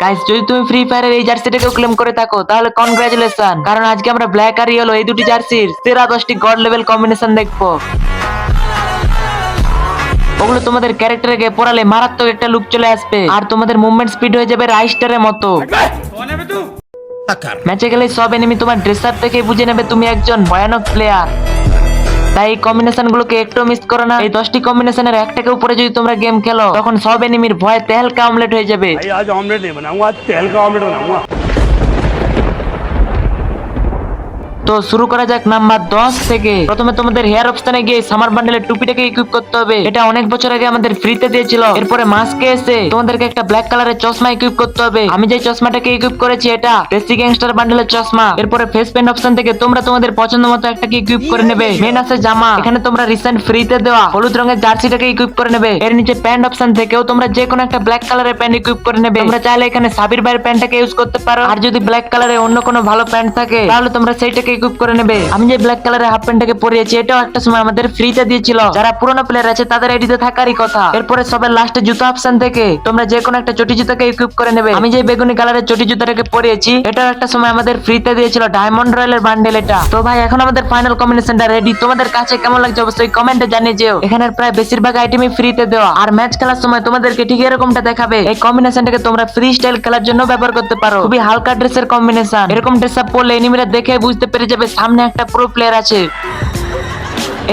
Guys যদি তুমি free ফায়ারের এই জার্সিটাকে ক্লেম করে থাকো তাহলে কনগ্রাচুলেশন কারণ আজকে আমরা ব্ল্যাক আর ইয়েলো এই দুটি জার্সির সেরা দশটি গড লেভেল কম্বিনেশন দেখব। ওগুলো তোমাদের ক্যারেক্টারে গিয়ে পড়ালে মারাত্মক একটা লুক চলে আসবে। আর তোমাদের মুভমেন্ট স্পিড হয়ে যাবে রাইস্টারের মতো। ম্যাচে গেলে সব এনিমি তোমার ড্রেস আপ থেকে বুঝে নেবে তুমি একজন ভয়ানক প্লেয়ার তাই এই কম্বিনেশনগুলোকে একটু মিস করো না। এই দশটি কম্বিনেশনের একটাকে উপরে যদি তোমরা গেম খেলো, তখন সব এনিমির ভয় তেহালকা অমলেট হয়ে যাবে। আজ অমলেট নেই বানাবো অমলেট বানাবো তো শুরু করা যাক নাম্বার দশ থেকে। প্রথমে তোমাদের হেয়ার অপশনে গিয়ে সামার বান্ডেলের টুপিটাকে ইকুইপ করতে হবে। এটা অনেক বছর আগে আমাদের ফ্রিতে দিয়েছিল। এরপরে মাস্কে এসে তোমাদেরকে একটা ব্ল্যাক কালারের চশমা ইকুইপ করতে হবে। আমি যে চশমাটাকে ইকুইপ করেছি এটা, দেশি গ্যাংস্টার বান্ডেলের চশমা। এরপরে ফেস পেন্ট অপশন থেকে তোমরা তোমাদের পছন্দ মতো একটাকে ইকুইপ করে নেবে। মেন আছে জামা। এখানে তোমরা রিসেন্ট ফ্রিতে দেওয়া হলুদ রঙের জার্সিটাকে ইকুইপ করে নেবে। এর নিচে প্যান্ট অপশন থেকেও তোমরা যে কোনো একটা ব্ল্যাক কালারের প্যান্ট ইকুইপ করে নেবে। তোমরা চাইলে এখানে সাবির ভাইয়ের প্যান্টটাকে ইউজ করতে পারো। আর যদি ব্ল্যাক কালারের অন্য কোনো ভালো প্যান্ট থাকে, তাহলে তোমরা সেইটাকে ইকুইপ করে নেবে। আমি যে ব্ল্যাক কালারের হাফ প্যান্টটাকে পরিয়েছি, এটাও একটা সময় আমাদের ফ্রিতে দিয়েছিল। যারা পুরোনো প্লেয়ার আছে, তাদের আইডিতে থাকারই কথা। এরপরে সবার লাস্টে জুতো অপশন থেকে তোমরা যে কোনো একটা চটি জুতাকে ইকুইপ করে নেবে। আমি যে বেগুনি কালারের চটি জুতাটাকে পরিয়েছি, এটাও একটা সময় আমাদের ফ্রিতে দিয়েছিল ডায়মন্ড রয়্যালের বান্ডেল এটা। তো ভাই, এখন আমাদের ফাইনাল কম্বিনেশনটা রেডি তোমাদের কাছে কেমন লাগছে অবশ্যই কমেন্টে জানিয়ে যেও। এখানে প্রায় বেশিরভাগ আইটেমই ফ্রিতে দেওয়া। আর ম্যাচ খেলার সময় তোমাদেরকে ঠিক এরকমটা দেখাবে। এই কম্বিনেশনটাকে তোমরা ফ্রি স্টাইল খেলার জন্য ব্যবহার করতে পারো। খুবই হালকা ড্রেসের কম্বিনেশন এরকম ড্রেস আপ পরলে এনিমিরা দেখে বুঝতে পেরে যাবে সামনে একটা প্রো প্লেয়ার আছে।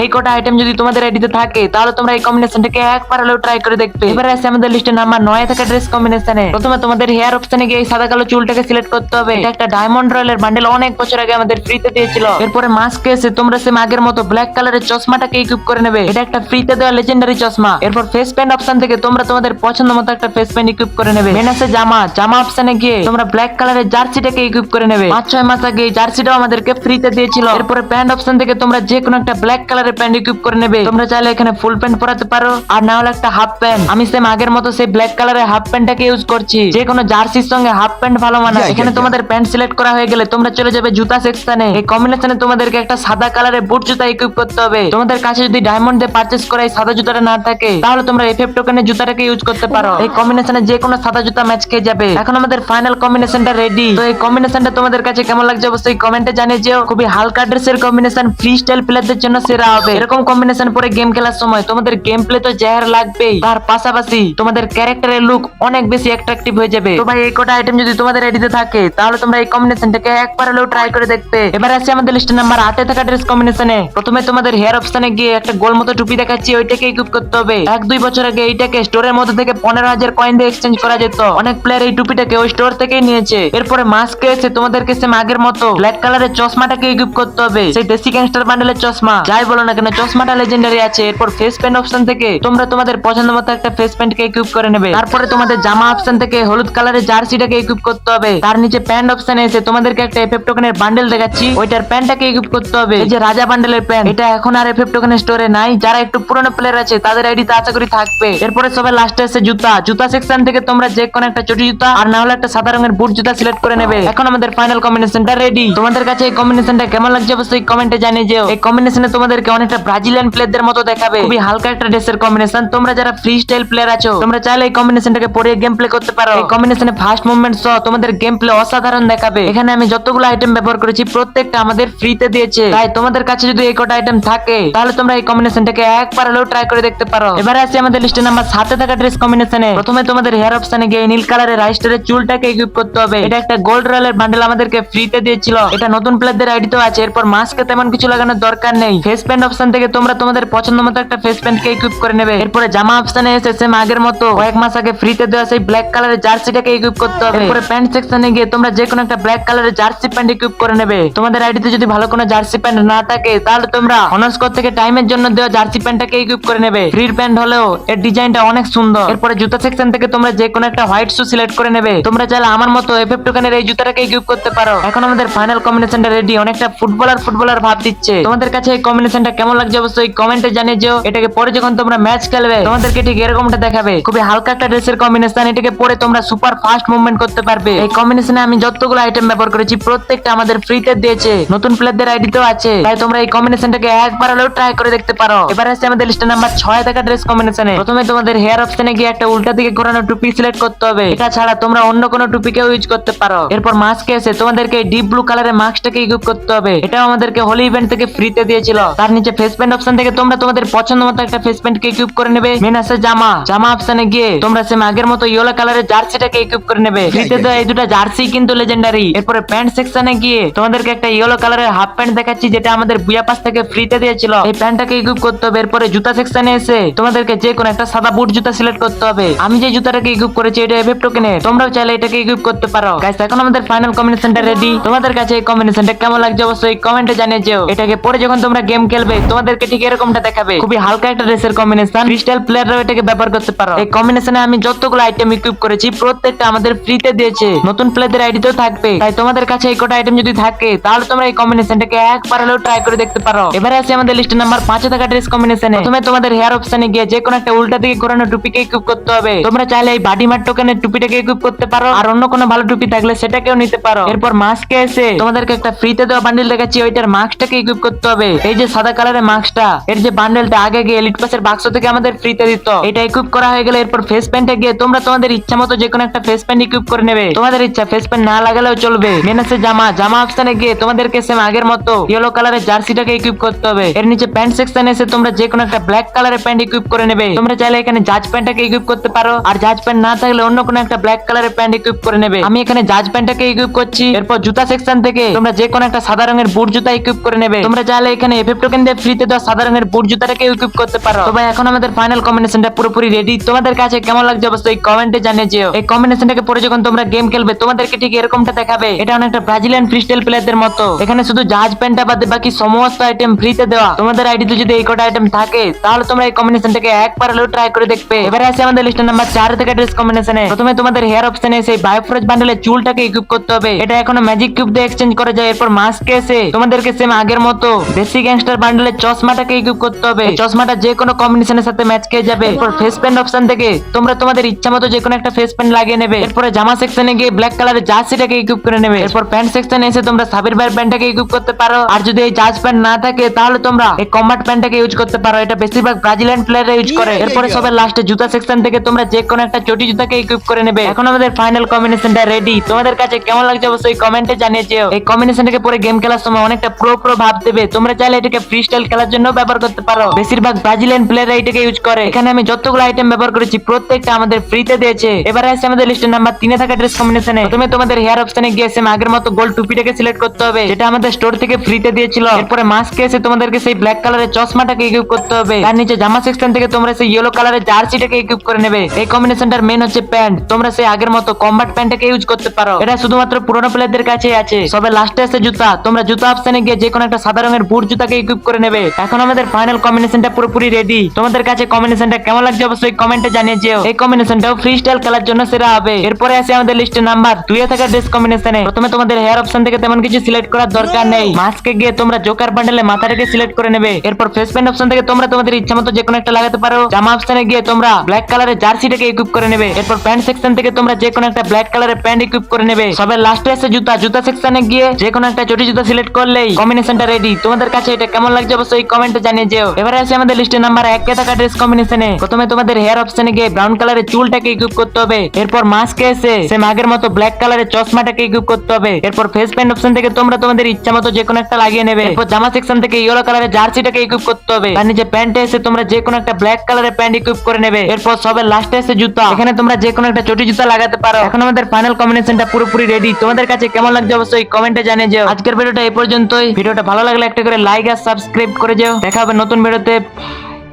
এই কটা আইটেম যদি তোমাদের আইডিতে থাকে, তাহলে তোমরা এই কম্বিনেশনটাকে একবার হলেও ট্রাই করে দেখবে। এবারে আছে আমাদের লিস্টে নাম্বার নয় থাকা ড্রেস কম্বিনেশনে প্রথমে তোমাদের হেয়ার অপশনে গিয়ে এই সাদা কালো চুলটাকে সিলেক্ট করতে হবে। এটা একটা ডায়মন্ড রয়্যালের বান্ডেল অনেক বছর আগে আমাদের ফ্রিতে দিয়েছিল। এরপরে মাস্কে এসে তোমরা সেম আগের মতো ব্ল্যাক কালারের চশমাটাকে ইকুইপ করে নেবে। এটা একটা ফ্রিতে দেওয়া লেজেন্ডারি চশমা। এরপর ফেস প্যান্ট অপশন থেকে তোমরা তোমাদের পছন্দ মতো একটা ফেস প্যান্ট ইকুইপ করে নেবে। মেন আছে জামা। জামা অপশনে গিয়ে তোমরা ব্ল্যাক কালারের জার্সিটাকে ইকুইপ করে নেবে। পাঁচ, ছয় মাস আগে এই জার্সিটাও আমাদেরকে ফ্রিতে দিয়েছিল। এরপরে প্যান্ট অপশন থেকে তোমরা যে কোনো একটা ব্ল্যাক কালারের প্যান্ট ইকুইপ করে নেবে। তোমরা চাইলে এখানে ফুল প্যান্ট পরাতে পারো। আর না হলে একটা হাফ প্যান্ট। আমি সেম আগের মতো সেই ব্ল্যাক কালারের হাফ প্যান্টটাকে ইউজ করছি। যে কোনো জার্সির সঙ্গে হাফ প্যান্ট ভালো মানায়। এখানে তোমাদের প্যান্ট সিলেক্ট করা হয়ে গেলে তোমরা চলে যাবে জুতা সেকশনে এই কম্বিনেশনে তোমাদেরকে একটা সাদা কালারের বুট জুতা ইকুইপ করতে হবে। তোমাদের কাছে যদি ডায়মন্ড দিয়ে পারচেস করা এই সাদা জুতাটা না থাকে তাহলে তোমরা এফএফ টোকেনের জুতাটাকে ইউজ করতে পারো। এই কম্বিনেশনে যে কোনো সাদা জুতা ম্যাচ খেয়ে যাবে। এখন আমাদের ফাইনাল কম্বিনেশনটা রেডি তো এই কম্বিনেশনটা তোমাদের কাছে কেমন লাগছে অবশ্যই কমেন্টে জানিয়ে যেও। খুবই হালকা ড্রেসের কম্বিনেশন ফ্রি স্টাইল প্লেয়ারদের জন্য সেরা হবে। এরকম কম্বিনেশন পরে গেম খেলার সময় তোমাদের গেম প্লে তো জাহের লাগবেই। তার পাশাপাশি তোমাদের ক্যারেক্টারের লুক অনেক বেশি অ্যাট্রাকটিভ হয়ে যাবে। তো ভাই, এই কটা আইটেম যদি তোমাদের রেডিতে থাকে, তাহলে তোমরা এই কম্বিনেশনটাকে একবার হলেও ট্রাই করে দেখবে এবার আছে আমাদের লিস্টে নাম্বার আটে থাকা ড্রেস কম্বিনেশনে প্রথমে তোমাদের হেয়ার অপশনে গিয়ে একটা গোল মতো টুপি দেখাচ্ছি, ওইটাকে ইকুইপ করতে হবে। এক, দুই বছর আগে এইটাকে স্টোরের মধ্যে থেকে পনেরো হাজার কয়েন দিয়ে এক্সচেঞ্জ করা যেত। অনেক প্লেয়ার এই টুপিটাকে ওই স্টোর থেকেই নিয়েছে। এরপরে মাস্কে এসে তোমাদেরকে সেম আগের মতো ব্ল্যাক কালারের চশমাটাকে ইকুইপ করতে হবে। সেই দেশি গ্যাংস্টার বান্ডেলের চশমা। যাই বলো না কেন? চশমাটা লেজেন্ডারি আছে। এরপর ফেস প্যান্ট অপশন থেকে তোমরা তোমাদের পছন্দ মতো একটা ফেস প্যান্টকে ইকুইপ করে নেবে। তারপরে তোমাদের জামা অপশন থেকে হলুদ কালারের জার্সিটাকে ইকুইপ করতে হবে। তার নিচে প্যান্ট অপশনে এসে তোমাদেরকে একটা এফএফ টোকেনের বান্ডেল দেখাচ্ছি। ওইটার প্যান্টটাকে ইকুইপ করতে হবে। এই যে রাজা বান্ডেলের প্যান্ট এটা এখন আর এফএফ টোকেনের স্টোরে নাই। যারা একটু পুরনো প্লেয়ার আছে, তাদের আইডিতে আশা করি থাকবে। এরপরে সবাই লাস্টে এসে জুতা। জুতা সেকশন থেকে তোমরা যে কোনো একটা চটি জুতা আর না হলে একটা সাদা রঙের বুট জুতা সিলেক্ট করে নেবে। এখন আমাদের ফাইনাল কম্বিনেশনটা রেডি তোমাদের কাছে এই কম্বিনেশনটা কেমন লাগছে অবশ্যই কমেন্টে জানিয়ে যেও। এই কম্বিনেশনে তোমাদেরকে অনেকটা ব্রাজিলিয়ান প্লেয়ারদের মতো দেখাবে। খুবই হালকা একটা ড্রেসের কম্বিনেশন তোমরা যারা ফ্রি স্টাইল প্লেয়ার আছো, তোমরা চাইলে এই কম্বিনেশনটাকে পরে গেম প্লে করতে পারো। এই কম্বিনেশনে ফার্স্ট মুভমেন্ট সহ তোমাদের গেম প্লে অসাধারণ দেখাবে। এখানে আমি যতগুলো আইটেম ব্যবহার করেছি, প্রত্যেকটা আমাদের ফ্রিতে দিয়েছে। তাই তোমাদের কাছে যদি এই কটা আইটেম থাকে, তাহলে তোমরা এই কম্বিনেশনটাকে একবার হলেও ট্রাই করে দেখতে পারো। এবারে আছে আমাদের লিস্টে নাম্বার সাথে থাকা ড্রেস কম্বিনেশনে প্রথমে তোমাদের হেয়ার অপশনে গিয়ে নীল কালারের রাইস্টারের চুলটাকে ইকুইপ করতে হবে। এটা একটা গোল্ড রয়্যালের বান্ডেল আমাদেরকে ফ্রিতে দিয়েছিল। এটা নতুন প্লেয়ারদের আইডি আইডিতেও আছে, এরপর মাস্কে তেমন কিছু লাগানোর দরকার নেই। ফেস প্যান্ট অপশন থেকে তোমরা তোমাদের পছন্দ মতো একটা ফেস প্যান্টকে ইকুইপ করে নেবে। এরপরে জামা অপশনে এসে সেম আগের মতো। কয়েক মাস আগে ফ্রিতে দেওয়া সেই ব্ল্যাক কালারের জার্সিটাকে ইকুইপ করতে হবে। এরপরে প্যান্ট সেকশনে গিয়ে তোমরা যে কোনো একটা ব্ল্যাক কালারের জার্সি প্যান্ট ইকুইপ করে নেবে। তোমাদের আইডিতে যদি ভালো কোনো জার্সি প্যান্ট না থাকে, তাহলে তোমরা অনস্কোর থেকে টাইমের জন্য দেওয়া জার্সি প্যান্টটাকে ইকুইপ করে নেবে। ফ্রির প্যান্ট হলেও এর ডিজাইনটা অনেক সুন্দর। এরপরে জুতা সেকশন থেকে তোমরা যে কোনো একটা হোয়াইট শু সিলেক্ট করে নেবে। তোমরা চাইলে আমার মতো এফএফ টোকানের এই জুতাটাকে ইকুইপ করতে পারো। এখন আমাদের ফাইনাল কম্বিনেশনটা রেডি অনেকটা ফুটবলার ফুটবলার ভাব দিচ্ছে। তোমাদের কাছে এই কম্বিনেশনটা কম্বিনেশনটা কেমন লাগছে অবশ্যই কমেন্টে জানিয়ে যেও এটাকে পরে যখন তোমরা ম্যাচ খেলবে, তোমাদেরকে ঠিক এরকমটা দেখাবে। খুবই হালকা একটা ড্রেসের কম্বিনেশন এটাকে পরে তোমরা সুপার ফাস্ট মুভমেন্ট করতে পারবে। এই কম্বিনেশনে আমি যতগুলো আইটেম ব্যবহার করেছি, প্রত্যেকটা আমাদের ফ্রিতে দিয়েছে। নতুন প্লেয়ারদের আইডিতেও আছে। তাই তোমরা এই কম্বিনেশনটাকে একবার হলেও ট্রাই করে দেখতে পারো। এবার আছে আমাদের লিস্টে নাম্বার ছয় থাকা ড্রেস কম্বিনেশনে প্রথমে তোমাদের হেয়ার অপশনে গিয়ে একটা উল্টা দিকে ঘোরানো টুপি সিলেক্ট করতে হবে। এটা ছাড়া তোমরা অন্য কোনো টুপিকেও ইউজ করতে পারো। এরপর মাস্কে এসে তোমাদেরকে ডিপ ব্লু কালারের মাস্কটাকে ইকুইপ করতে হবে। এটাও আমাদেরকে হোলি ইভেন্ট থেকে ফ্রিতে দিয়েছিল। তার নিচে ফেস প্যান্ট অপশন থেকে তোমরা তোমাদের পছন্দ মতো একটা ফেস প্যান্ট কে ইকুইপ করে নেবে। মেন আছে জামা। জামা অপশনে গিয়ে তোমরা সেম আগের মতো ইয়েলো কালারের জার্সিটাকে ইকুইপ করে নেবে। ফ্রিতে তো এই দুটো জার্সি কিন্তু লেজেন্ডারি এরপরে প্যান্ট সেকশনে গিয়ে তোমাদেরকে একটা ইয়েলো কালারের হাফ প্যান্ট দেখাচ্ছি যেটা আমাদের বুয়া পাস থেকে ফ্রিতে দিয়েছিল। এই প্যান্টটাকে ইকুইপ করতে হবে। এরপরে জুতা সেকশনে এসে তোমাদেরকে যে কোনো একটা সাদা বুট জুতা সিলেক্ট করতে হবে। আমি যে জুতাটাকে ইকুইপ করেছি এটা এফএফ টোকেনে তোমরাও চাইলে এটাকে ইকুইপ করতে পারো। গাইস এখন আমাদের ফাইনাল কম্বিনেশনটা রেডি তোমাদের কাছে এই কম্বিনেশনটা কেমন লাগছে অবশ্যই কমেন্টে জানিয়ে যেও। এটাকে পরে যখন তোমরা গেম খেলবে তোমাদেরকে ঠিক এরকমটা দেখাবে। খুবই হালকা একটা ড্রেসের কম্বিনেশন ক্রিস্টাল প্লেয়াররাও এটাকে ব্যবহার করতে পারো। এই কম্বিনেশনে আমি যতগুলো আইটেম ইকুইপ করেছি, প্রত্যেকটা আমাদের ফ্রিতে দিয়েছে। নতুন প্লেয়ারদের আইডিতেও থাকবে। তাই তোমাদের কাছে এই কটা আইটেম যদি থাকে, তাহলে তোমরা এই কম্বিনেশনটাকে একবার হলেও ট্রাই করে দেখতে পারো। এবারে আছে আমাদের লিস্টে নাম্বার পাঁচে থাকা ড্রেস কম্বিনেশনে প্রথমে তোমাদের হেয়ার অপশনে গিয়ে যে কোনো একটা উল্টা দিকে ঘোরানো টুপিকে ইকুইপ করতে হবে। তোমরা চাইলে এই বাডি মার টোকেনের টুপিটাকে ইকুইপ করতে পারো। আর অন্য কোনো ভালো টুপি থাকলে সেটাকেও নিতে পারো। এরপর মাস্কে এসে তোমাদেরকে একটা ফ্রিতে দেওয়া বান্ডিল দেখাচ্ছি, ওইটার মাস্কটাকে ইকুইপ করতে হবে। এই যে সাদা কালারের মাস্কটা। এর যে বান্ডেলটা আগে গিয়ে এলিট পাসের বাক্স থেকে আমাদের ফ্রিতে দিত। এটা ইকুইপ করা হয়ে গেলে এরপর ফেস প্যান্টে গিয়ে তোমরা তোমাদের ইচ্ছা মতো যে কোনো একটা ফেস প্যান্ট ইকুইপ করে নেবে। তোমাদের ইচ্ছা ফেস প্যান্ট না লাগালেও চলবে। মেন আছে জামা। জামা অপশনে গিয়ে তোমাদেরকে সেম আগের মতো ইয়েলো কালারের জার্সিটাকে ইকুইপ করতে হবে। এর নিচে প্যান্ট সেকশনে এসে তোমরা যে কোনো একটা ব্ল্যাক কালারের প্যান্ট ইকুইপ করে নেবে। তোমরা চাইলে এখানে জাজ প্যান্টটাকে ইকুইপ করতে পারো। আর জাজ প্যান্ট না থাকলে অন্য কোনো একটা ব্ল্যাক কালারের প্যান্ট ইকুইপ করে নেবে। আমি এখানে জাজ প্যান্টটাকে ইকুইপ করছি। এরপর জুতা সেকশন থেকে তোমরা যে কোনো একটা সাদা রঙের বুট জুতা ইকুইপ করে নেবে। তোমরা চাইলে এখানে এফএফ টোকেন দিয়ে ফ্রিতে দেওয়া সাদা রঙের বুট জুতাটাকে ইকুইপ করতে পারো। তো ভাই, এখন আমাদের ফাইনাল কম্বিনেশনটা পুরোপুরি রেডি তোমাদের কাছে কেমন লাগছে অবশ্যই কমেন্টে জানিয়ে যেও। এই কম্বিনেশনটাকে পরে যখন তোমরা গেম খেলবে, তোমাদেরকে ঠিক এরকমটা দেখাবে। এটা অনেকটা ব্রাজিলিয়ান ফ্রিস্টাইল প্লেয়ারদের মতো। এখানে শুধু জাহাজ প্যান্টটা বাদে বাকি সমস্ত আইটেম ফ্রিতে দেওয়া। তোমাদের আইডিতে যদি এই কটা আইটেম থাকে, তাহলে তোমরা এই কম্বিনেশনটাকে একবার হলেও ট্রাই করে দেখবে। এবারে আছে আমাদের লিস্ট নাম্বার চার থেকে ড্রেস কম্বিনেশনে প্রথমে তোমাদের হেয়ার অপশনে সেই বায়োফ্রেজ বান্ডেলের চুলটাকে ইকুইপ করতে হবে। এটা এখনও ম্যাজিক কিউব দিয়ে এক্সচেঞ্জ করা যায়। এরপর মাস্কে এসে তোমাদেরকে সেম আগের মতো বেসিক গ্যাংস্টার বান্ডেলের চশমাটাকে ইকুইপ করতে হবে? চশমাটা যে কোনো কম্বিনেশনের সাথে ম্যাচ খেয়ে যাবে। এরপর ফেস প্যান্ট অপশন থেকে তোমরা তোমাদের ইচ্ছা মতো যে কোনো একটা ফেস প্যান্ট লাগিয়ে নেবে। এরপরে জামা সেকশনে গিয়ে ব্ল্যাক কালারের জার্সিটাকে ইকুইপ করে নেবে। এরপর প্যান্ট সেকশনে এসে তোমরা সাবির ভাইয়ের প্যান্টটাকে ইকুইপ করতে পারো। আর যদি এই জাজ প্যান্ট না থাকে তাহলে তোমরা এই কম্বাট প্যান্টটাকে ইউজ করতে পারো। এটা বেশিরভাগ ব্রাজিলিয়ান প্লেয়াররা ইউজ করে। এরপরে সবার লাস্টে জুতা সেকশন থেকে তোমরা যে কোনো একটা চটি জুতাকে ইকুইপ করে নেবে। এখন আমাদের ফাইনাল কম্বিনেশনটা রেডি তোমাদের কাছে কেমন লাগছে অবশ্যই কমেন্টে জানিয়ে যেও। এই কম্বিনেশনটাকে পরে গেম খেলার সময় অনেকটা প্রো প্রো ভাব দেবে। তোমরা চাইলে এটাকে ফ্রি স্টাইল খেলার জন্য ব্যবহার করতে পারো। বেশিরভাগ ব্রাজিলিয়ান প্লেয়াররা এটাকে ইউজ করে। এখানে আমি যতগুলো আইটেম ব্যবহার করেছি, প্রত্যেকটা আমাদের ফ্রিতে দিয়েছে। এবারে আছে আমাদের লিস্টের নাম্বার তিনে থাকা ড্রেস কম্বিনেশনে প্রথমে তোমাদের হেয়ার অপশনে গিয়ে সেম আগের মতো গোল্ড টুপিটাকে সিলেক্ট করতে হবে, যেটা আমাদের স্টোর থেকে ফ্রিতে দিয়েছিল। এরপরে মাস্কে এসে তোমাদেরকে সেই ব্ল্যাক কালারের চশমাটাকে ইকুইপ করতে হবে। তার নিচে জামা সেকশন থেকে তোমরা সেই ইয়েলো কালারের জার্সিটাকে ইকুইপ করে নেবে। এই কম্বিনেশনটার মেন হচ্ছে প্যান্ট তোমরা সেই আগের মতো কম্বাট প্যান্টটাকে ইউজ করতে পারো। এটা শুধুমাত্র পুরোনো প্লেয়ারদের কাছে আছে। সবে লাস্টে আছে জুতা। তোমরা জুতা অপশনে গিয়ে যে কোনো একটা সাদা রঙের বুট জুতাকে ইকুইপ করে নেবে। এখন আমাদের ফাইনাল কম্বিনেশনটা পুরোপুরি রেডি তোমাদের কাছে কম্বিনেশনটা কেমন লাগছে অবশ্যই কমেন্টে জানিয়ে যেও এই কম্বিনেশনটাও ফ্রি স্টাইল খেলার জন্য সেরা হবে। এরপরে আছে আমাদের লিস্টে নাম্বার দুই থাকা ড্রেস কম্বিনেশনে প্রথমে তোমাদের হেয়ার অপশন থেকে তেমন কিছু সিলেক্ট করার দরকার নেই। মাস্কে গিয়ে তোমরা জোকার বান্ডেলে মাথাটাকে সিলেক্ট করে নেবে। এরপর ফেস প্যান্ট অপশন থেকে তোমরা তোমাদের ইচ্ছা মতো যে কোনো একটা লাগাতে পারো। জামা অপশনে গিয়ে তোমরা ব্ল্যাক কালারের জার্সিটাকে ইকুইপ করে নেবে। এরপর প্যান্ট সেকশন থেকে তোমরা যে কোনো একটা ব্ল্যাক কালারের প্যান্ট ইকুইপ করে নেবে। সবে লাস্টে আছে জুতা। জুতা সেকশনে গিয়ে যে কোনো একটা চটি জুতা সিলেক্ট করলেই কম্বিনেশনটা রেডি তোমাদের কাছে এটা কেমন লাগছে অবশ্যই কমেন্টে জানিয়ে যেও। এবারে আছে আমাদের লিস্টে নাম্বার এক কে থাকা ড্রেস কম্বিনেশনে প্রথমে তোমাদের হেয়ার অপশনে গিয়ে ব্রাউন কালারের চুলটাকে ইকুইপ করতে হবে। এরপর মাস্কে এসে সেম আগের মতো ব্ল্যাক কালারের চশমাটাকে ইকুইপ করতে হবে। এরপর ফেস প্যান্ট অপশন থেকে তোমরা তোমাদের ইচ্ছা মতো যে কোনো একটা লাগিয়ে নেবে। এরপর জামা সেকশন থেকে ইয়েলো কালারের জার্সিটাকে ইকুইপ করতে হবে। তার নিচে প্যান্টে এসে তোমরা যে কোনো একটা ব্ল্যাক কালারের প্যান্ট ইকুইপ করে নেবে। এরপর সবে লাস্টে এসে জুতা। এখানে তোমরা যে কোনো একটা চটি জুতা লাগাতে পারো। এখন আমাদের ফাইনাল কম্বিনেশনটা পুরোপুরি রেডি তোমাদের কাছে কেমন লাগছে অবশ্যই কমেন্টে জানিয়ে যেও। আজকের ভিডিওটা এই পর্যন্তই। ভিডিওটা ভালো লাগলে একটা করে লাইক আর সাবস্ক্রাইব করে যাও। দেখা হবে নতুন ভিডিওতে।